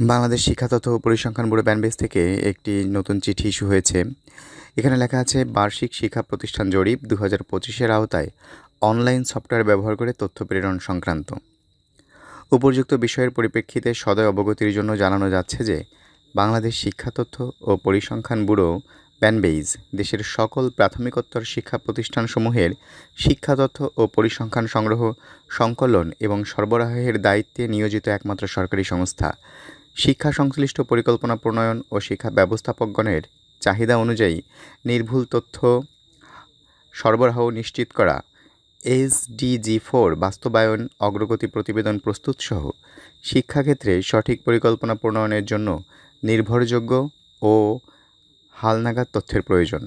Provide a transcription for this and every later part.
বাংলাদেশ শিক্ষা তথ্য পরিসংখ্যান ব্যুরো ব্যানবেস থেকে একটি নতুন চিঠি ইস্যু হয়েছে। এখানে লেখা আছে, বার্ষিক শিক্ষা প্রতিষ্ঠান জরিপ দু হাজার পঁচিশের আওতায় অনলাইন সফটওয়্যার ব্যবহার করে তথ্য প্রেরণ সংক্রান্ত। উপযুক্ত বিষয়ের পরিপ্রেক্ষিতে সদয় অবগতির জন্য জানানো যাচ্ছে যে, বাংলাদেশ শিক্ষা তথ্য ও পরিসংখ্যান ব্যুরো ব্যানবেইজ দেশের সকল প্রাথমিকোত্তর শিক্ষা প্রতিষ্ঠানসমূহের শিক্ষা তথ্য ও পরিসংখ্যান সংগ্রহ, সংকলন এবং সরবরাহের দায়িত্বে নিয়োজিত একমাত্র সরকারি সংস্থা। শিক্ষা সংশ্লিষ্ট পরিকল্পনা প্রণয়ন ও শিক্ষা ব্যবস্থাপকগণের চাহিদা অনুযায়ী নির্ভুল তথ্য সরবরাহ নিশ্চিত করা, এসডিজি ফোর বাস্তবায়ন, অগ্রগতি প্রতিবেদন প্রস্তুতসহ শিক্ষাক্ষেত্রে সঠিক পরিকল্পনা প্রণয়নের জন্য নির্ভরযোগ্য ও হালনাগাদ তথ্যের প্রয়োজন।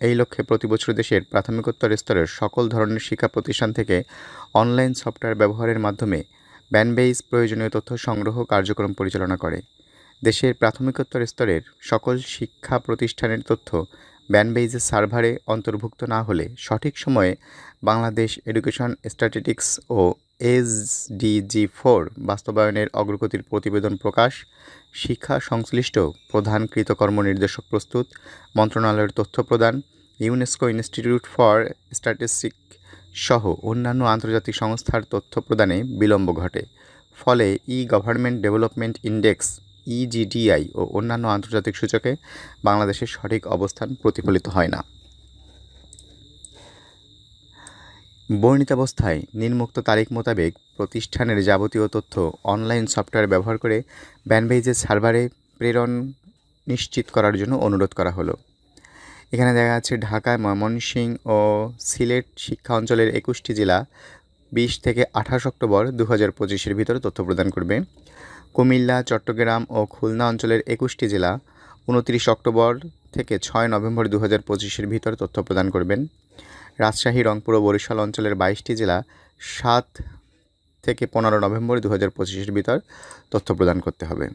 এই লক্ষ্যে প্রতি বছর দেশের প্রাথমিকোত্তর স্তরের সকল ধরনের শিক্ষা প্রতিষ্ঠান থেকে অনলাইন সফটওয়্যার ব্যবহারের মাধ্যমে ব্যানবেইস প্রয়োজনীয় তথ্য সংগ্রহ কার্যক্রম পরিচালনা করে। দেশের প্রাথমিকোত্তর স্তরের সকল শিক্ষা প্রতিষ্ঠানের তথ্য ব্যানবেইজের সার্ভারে অন্তর্ভুক্ত না হলে সঠিক সময়ে বাংলাদেশ এডুকেশন স্ট্যাটিস্টিক্স ও এসডিজি ফোর বাস্তবায়নের অগ্রগতির প্রতিবেদন প্রকাশ, শিক্ষা সংশ্লিষ্ট প্রধান কৃতকর্ম নির্দেশক প্রস্তুত, মন্ত্রণালয়ের তথ্য প্রদান, ইউনেস্কো ইনস্টিটিউট ফর স্ট্যাটিস্টিক সহ অন্যান্য আন্তর্জাতিক সংস্থার তথ্য প্রদানে বিলম্ব ঘটে। ফলে e government development index, EGDI ও অন্যান্য আন্তর্জাতিক সূচকে বাংলাদেশের সঠিক অবস্থান প্রতিফলিত হয় না। বর্ণিতাবস্থায় নিম্নোক্ত তারিখ মোতাবেক প্রতিষ্ঠানের যাবতীয় তথ্য, অনলাইন সফটওয়্যার ব্যবহার করে ব্যানবেজের সার্ভারে প্রেরণ নিশ্চিত করার জন্য অনুরোধ করা হলো। এখানে দেখা যাচ্ছে ঢাকায় ময়মনসিংহ ও সিলেট শিক্ষা অঞ্চলের একুশটি জেলা বিশ থেকে আঠাশ অক্টোবর দু হাজার পঁচিশের ভিতরে তথ্য প্রদান করবে। কুমিল্লা, চট্টগ্রাম ও খুলনা অঞ্চলের একুশটি জেলা উনত্রিশ অক্টোবর থেকে ছয় নভেম্বর দু হাজার পঁচিশের ভিতরে তথ্য প্রদান করবেন। রাজশাহী, রংপুর ও বরিশাল অঞ্চলের বাইশটি জেলা সাত থেকে পনেরো নভেম্বর দু হাজার পঁচিশের ভিতর তথ্য প্রদান করতে হবে।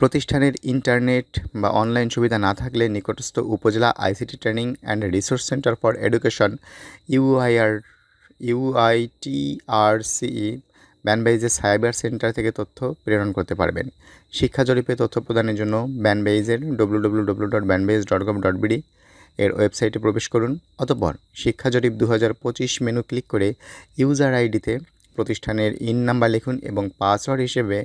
প্রতিষ্ঠানের ইন্টারনেট বা অনলাইন সুবিধা না থাকলে নিকটস্থ upazila ICT training and resource centre for education, UIR UITRCE ব্যানবেইজের cyber centre থেকে তথ্য প্রেরণ করতে পারবেন। শিক্ষা জরিপে তথ্য প্রদানের জন্য ব্যানবেইজের ডব্লু ডব্লু ডব্লু ডট এর ওয়েবসাইটে প্রবেশ করুন, অতঃপর শিক্ষা জরিপ দু হাজার পঁচিশ মেনু ক্লিক করে ইউজার আইডিতে প্রতিষ্ঠানের ইন নাম্বার লিখুন এবং পাসওয়ার্ড হিসেবে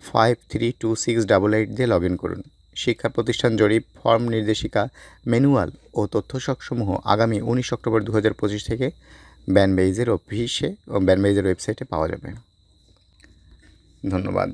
five three two six double eight দিয়ে লগ ইন করুন। শিক্ষা প্রতিষ্ঠান জরিপ ফর্ম নির্দেশিকা ম্যানুয়াল ও তথ্যশকসমূহ আগামী উনিশ অক্টোবর দু হাজার পঁচিশ থেকে ব্যানবেইজের অফিসে ও ব্যানবেইজের ওয়েবসাইটে পাওয়া যাবে। ধন্যবাদ।